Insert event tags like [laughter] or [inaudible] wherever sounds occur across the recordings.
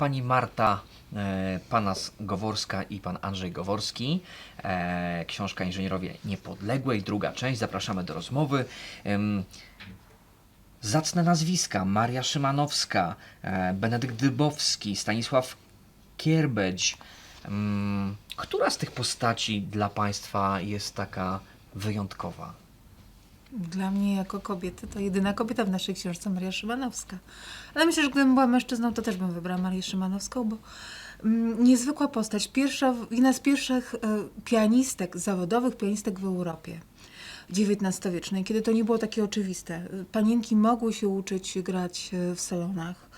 pani Marta e, Panas-Goworska i pan Andrzej Goworski. E, książka Inżynierowie Niepodległej, druga część. Zapraszamy do rozmowy. Zacne nazwiska: Maria Szymanowska, e, Benedykt Dybowski, Stanisław Kierbedź. Która z tych postaci dla Państwa jest taka wyjątkowa? Dla mnie jako kobiety to jedyna kobieta w naszej książce Maria Szymanowska. Ale myślę, że gdybym była mężczyzną, to też bym wybrała Marię Szymanowską, bo mm, niezwykła postać. Pierwsza, jedna z pierwszych e, pianistek, zawodowych pianistek w Europie. XIX-wiecznej, kiedy to nie było takie oczywiste. Panienki mogły się uczyć grać e, w salonach,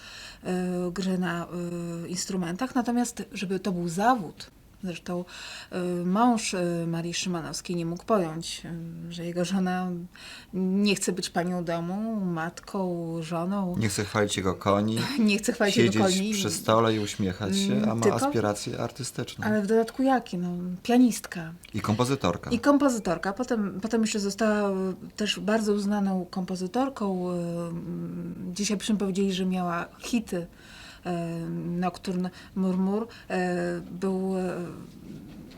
e, gry na e, instrumentach, natomiast żeby to był zawód, Zresztą y, mąż y, Marii Szymanowskiej nie mógł pojąć, y, że jego żona nie chce być panią domu, matką, żoną, Nie chce chwalić jego koni, [laughs] nie chce chwalić jego siedzieć koni. przy stole i uśmiechać się, a ma tylko- aspiracje artystyczne. Ale w dodatku jakie? No, pianistka. I kompozytorka. I kompozytorka. Potem, potem jeszcze została też bardzo uznaną kompozytorką. Dzisiaj byśmy powiedzieli, że miała hity. Nocturne Murmur. y, Był y,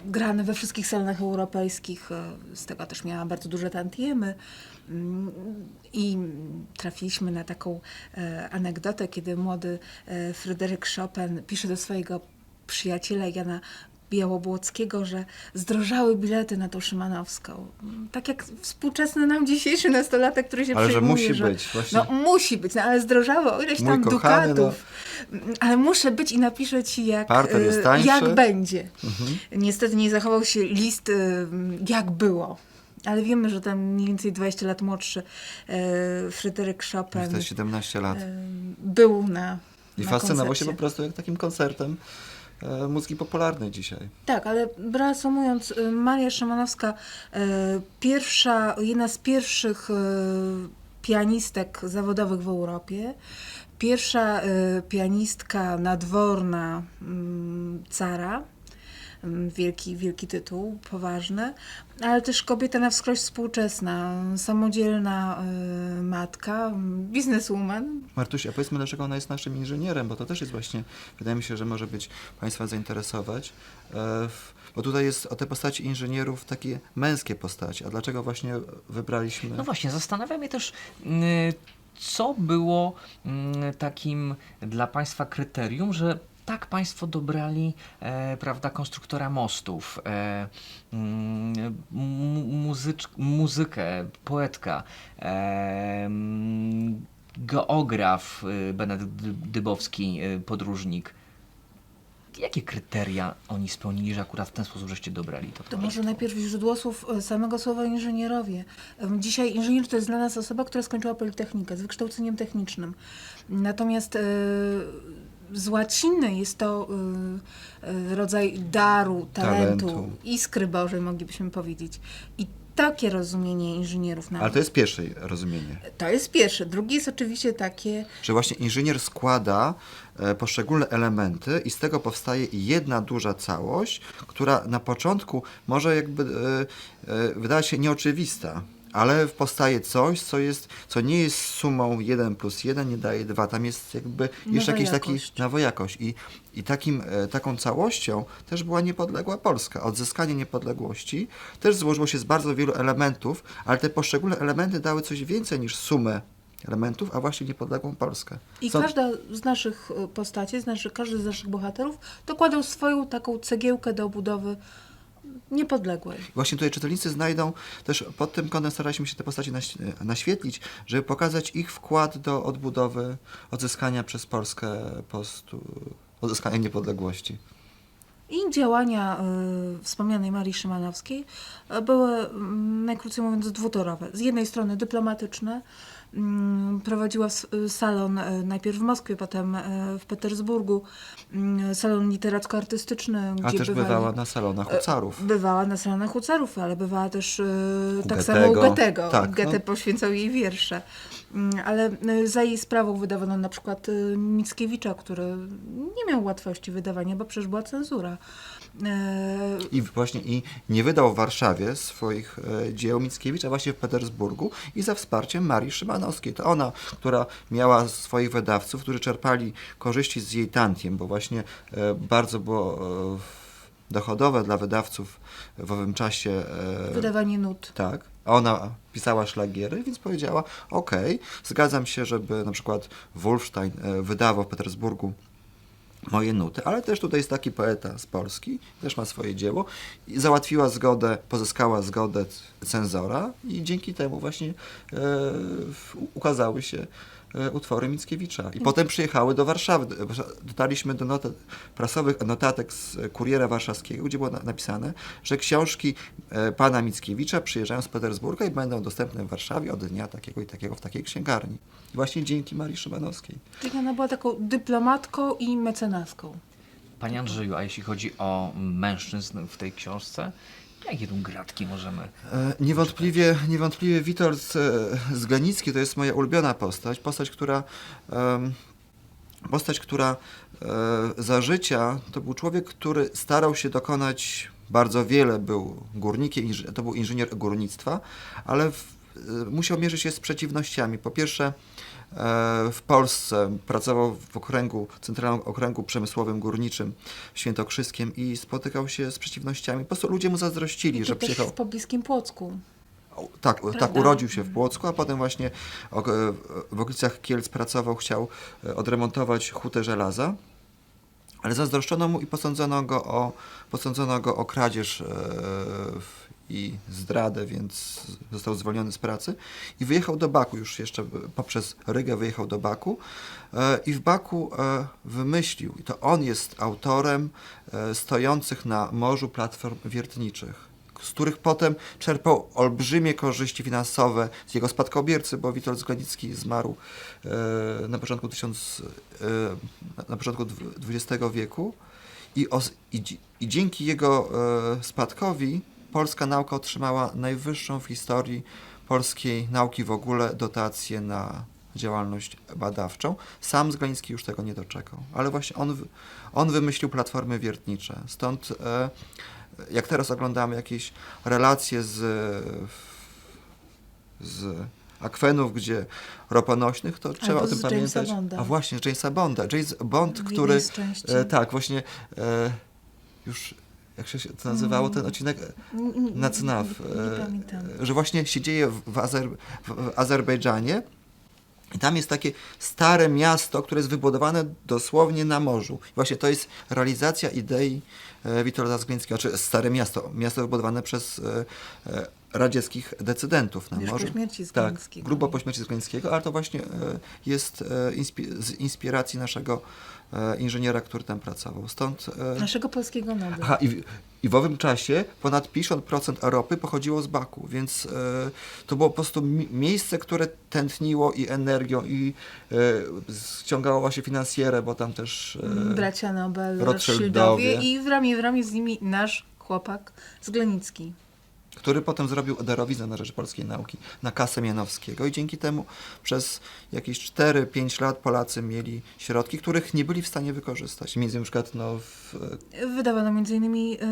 grany we wszystkich salonach europejskich. y, Z tego też miała bardzo duże tantiemy. Mm, I trafiliśmy na taką e, anegdotę, kiedy młody e, Fryderyk Chopin pisze do swojego przyjaciela Jana Białobłockiego, że zdrożały bilety na tą Szymanowską. Tak jak współczesny nam dzisiejszy nastolatek, który się Ale że przejmuje, musi że być, właśnie. No musi być, no ale zdrożały o ileś Mój tam kochany, no. dukatów. Ale muszę być i napiszę ci jak, tańszy. jak będzie. Mhm. Niestety nie zachował się list e, jak było. Ale wiemy, że tam mniej więcej 20 lat młodszy e, Fryderyk Chopin To jest 17 lat. e, był na I na fascynował się koncercie. po prostu jak takim koncertem muzyki popularnej dzisiaj. Tak, ale reasumując, y, Maria Szymanowska, y, pierwsza, jedna z pierwszych y, pianistek zawodowych w Europie, pierwsza pianistka nadworna mm, cara, wielki, wielki tytuł, poważny, ale też kobieta na wskroś współczesna, samodzielna y, matka, mm, bizneswoman, Martuś, a powiedzmy, dlaczego ona jest naszym inżynierem, bo to też jest właśnie, wydaje mi się, że może być Państwa zainteresować. E, w- Bo tutaj jest o te postaci inżynierów takie męskie postaci. A dlaczego właśnie wybraliśmy... No właśnie, zastanawia mnie też, mm, co było mm, takim dla Państwa kryterium, że tak Państwo dobrali e, prawda, konstruktora mostów, e, mm, mu- muzycz, muzykę, poetka, e, mm, geograf y, Benedykt Dy- Dybowski, y, podróżnik. Jakie kryteria oni spełnili, że akurat w ten sposób żeście dobrali to To może najpierw źródło słów e, samego słowa inżynierowie. Dzisiaj inżynier to jest dla nas osoba, która skończyła Politechnikę z wykształceniem technicznym. Natomiast e, z łaciny jest to e, e, rodzaj daru, talentu, Talentu. iskry Bożej, moglibyśmy powiedzieć. I takie rozumienie inżynierów nam. Ale to jest pierwsze rozumienie. to jest pierwsze. Drugie jest oczywiście takie, że właśnie inżynier składa e, poszczególne elementy i z tego powstaje jedna duża całość, która na początku może jakby e, e, wydawać się nieoczywista, ale powstaje coś, co, jest, co nie jest sumą 1 plus 1, nie daje 2. Tam jest jakby jeszcze Nowa jakiś taki nowa jakość. I, i takim, e, taką całością też była niepodległa Polska. Odzyskanie niepodległości też złożyło się z bardzo wielu elementów, ale te poszczególne elementy dały coś więcej niż sumę elementów, a właśnie niepodległą Polskę. I Co- każda z naszych e, postaci, z naszych, każdy z naszych bohaterów dokładał swoją taką cegiełkę do budowy niepodległej. Właśnie tutaj czytelnicy znajdą też pod tym kątem staraliśmy się te postaci naś- naświetlić, żeby pokazać ich wkład do odbudowy, odzyskania przez Polskę postu, odzyskania niepodległości. I działania y, wspomnianej Marii Szymanowskiej y, były, mm, najkrócej mówiąc, dwutorowe. Z jednej strony dyplomatyczne. Mm, Prowadziła salon y, najpierw w Moskwie, potem y, w Petersburgu. mm, Salon literacko-artystyczny, A gdzie też bywali- bywała na salonach u carów. Bywała na salonach hucarów, ale bywała też U tak samo u Goethego. Tak, Goethe no. poświęcał jej wiersze. Mm, Ale za jej sprawą wydawano na przykład Mickiewicza, który nie miał łatwości wydawania, bo przecież była cenzura. E, I właśnie i nie wydał w Warszawie swoich e, dzieł Mickiewicza, właśnie w Petersburgu i za wsparciem Marii To ona, która miała swoich wydawców, którzy czerpali korzyści z jej tantiem, bo właśnie e, bardzo było e, dochodowe dla wydawców w owym czasie e, Wydawanie nut. tak. A ona pisała szlagiery, więc powiedziała: Okej, zgadzam się, żeby na przykład Wolfstein wydawał w Petersburgu moje nuty, ale też tutaj jest taki poeta z Polski, też ma swoje dzieło. I załatwiła zgodę, pozyskała zgodę cenzora i dzięki temu właśnie e, ukazały się utwory Mickiewicza. I potem przyjechały do Warszawy. Dotarliśmy do notat prasowych notatek z Kuriera Warszawskiego, gdzie było na, napisane, że książki e, pana Mickiewicza przyjeżdżają z Petersburga i będą dostępne w Warszawie od dnia takiego i takiego w takiej księgarni. I właśnie dzięki Marii Szymanowskiej. Czyli ona była taką dyplomatką i mecenaską. Panie Andrzeju, a jeśli chodzi o mężczyzn w tej książce, jakie gratki możemy E, Niewątpliwie, niewątpliwie Witold e, Zganicki to jest moja ulubiona postać. Postać, która, postać, która e, za życia to był człowiek, który starał się dokonać bardzo wiele. Był górnikiem, to był inżynier górnictwa, ale musiał mierzyć się z przeciwnościami. Po pierwsze, e, w Polsce pracował w okręgu, Centralnym Okręgu Przemysłowym Górniczym Świętokrzyskiem i spotykał się z przeciwnościami. Po prostu ludzie mu zazdrościli, I że przyjechał. w pobliskim Płocku. Tak, tak, urodził się w Płocku, a potem właśnie o- w okolicach Kielc pracował, chciał e, odremontować hutę żelaza, ale zazdroszczono mu i posądzono go o, posądzono go o kradzież e, i zdradę, więc został zwolniony z pracy i wyjechał do Baku, już jeszcze poprzez Rygę wyjechał do Baku e, i w Baku e, wymyślił, i to on jest autorem e, stojących na morzu platform wiertniczych z których potem czerpał olbrzymie korzyści finansowe z jego spadkobiercy, bo Witold Zglanicki zmarł na początku, tysiąc, e, na- początku XX wieku. I, os, i, i dzięki jego spadkowi polska nauka otrzymała najwyższą w historii polskiej nauki w ogóle dotację na działalność badawczą. Sam Zglanicki już tego nie doczekał, ale właśnie on, on wymyślił platformy wiertnicze. Stąd e, jak teraz oglądamy jakieś relacje z, z akwenów, gdzie roponośnych, to trzeba o z tym pamiętać. Bonda. A właśnie, Jamesa Bonda. James Bond, który... E, tak, właśnie e, już, jak się to nazywało, ten odcinek N- n- na CNAF, Nie, nie e, że właśnie się dzieje w, Azer, w, Azerbejdżanie. I tam jest takie stare miasto, które jest wybudowane dosłownie na morzu. I właśnie to jest realizacja idei e, Witolda Zglińskiego, czy stare miasto, miasto wybudowane przez e, e, radzieckich decydentów na Już po morzu. śmierci Tak, grubo po śmierci Zglińskiego, ale to właśnie e, jest e, z inspiracji naszego e, inżyniera, który tam pracował. Stąd Naszego polskiego nobu. Aha, i, w- i w owym czasie ponad 50% ropy pochodziło z Baku, więc to było po prostu mi- miejsce, które tętniło i energią, i ściągało właśnie finansjerę, bo tam też... Bracia Nobel. Rothschildowie i w ramię w ramię z nimi nasz chłopak Zglenicki. Który potem zrobił darowiznę na rzecz polskiej nauki na kasę Mianowskiego i dzięki temu przez jakieś 4-5 lat Polacy mieli środki, których nie byli w stanie wykorzystać. Między na przykład no, w, Wydawano między innymi y,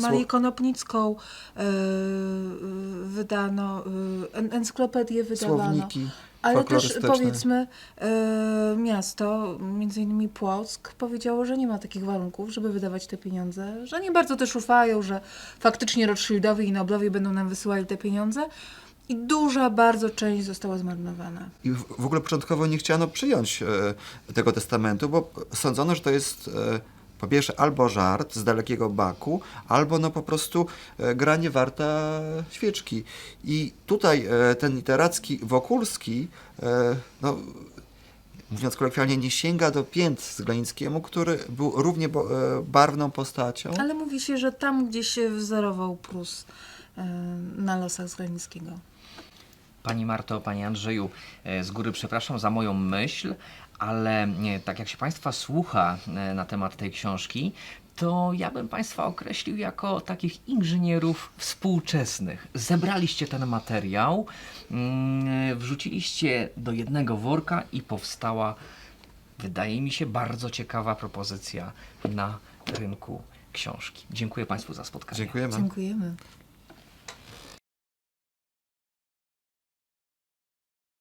Marię Sło- Konopnicką, y, wydano en- encyklopedię wydawano. słowniki Ale też powiedzmy y, miasto, między innymi Płock, powiedziało, że nie ma takich warunków, żeby wydawać te pieniądze, że nie bardzo też ufają, że faktycznie Rothschildowie i Noblowie będą nam wysyłali te pieniądze i duża bardzo część została zmarnowana. I w, w ogóle początkowo nie chciano przyjąć e, tego testamentu, bo sądzono, że to jest e, po pierwsze albo żart z dalekiego Baku, albo no po prostu e, gra nie warta świeczki. I tutaj e, ten literacki Wokulski, e, no, mówiąc kolokwialnie, nie sięga do pięt Zglenickiemu, który był równie bo, e, barwną postacią. Ale mówi się, że tam gdzieś się wzorował Prus na losach Zglenickiego. Pani Marto, Pani Andrzeju, z góry przepraszam za moją myśl, ale e, tak jak się Państwa słucha e, na temat tej książki, to ja bym Państwa określił jako takich inżynierów współczesnych. Zebraliście ten materiał, mm, wrzuciliście do jednego worka i powstała, wydaje mi się, bardzo ciekawa propozycja na rynku książki. Dziękuję Państwu za spotkanie. Dziękujemy. Dziękujemy.